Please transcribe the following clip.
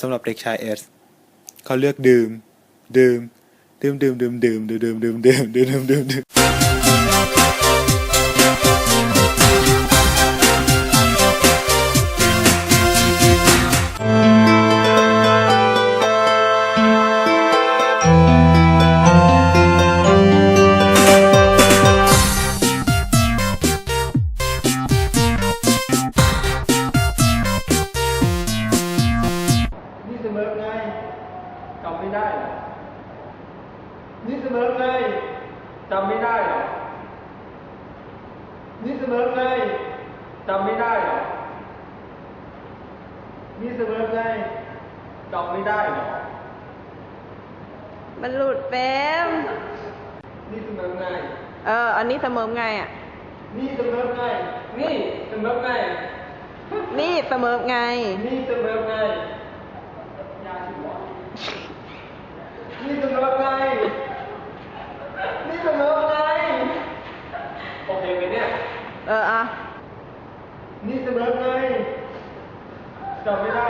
สำหรับเด็กชายเอสเขาเลือกดื่ม ดื่ม ดื่มดื่มดื่มดื่มดื่มดื่มดื่มดื่มดื่มดื่มดื่ม ไม่ได้เหรอนี่เสมอไงจำไม่ได้เหรอนี่เสมอไงจำไม่ได้เหรอนี่เสมอไงจำไม่ได้เหรอมันหลุดเฟมนี่เสมอไงเออ อันนี้เสมอไงอะ นี่เสมอไงนี่เสมอไงนี่เสมอไงนี่เสมอไงยาสิวะนี่เสมอไงนี่เสมอไงโอเคไหมเนี่ย เอออะ นี่เสมอไงจำไม่ได้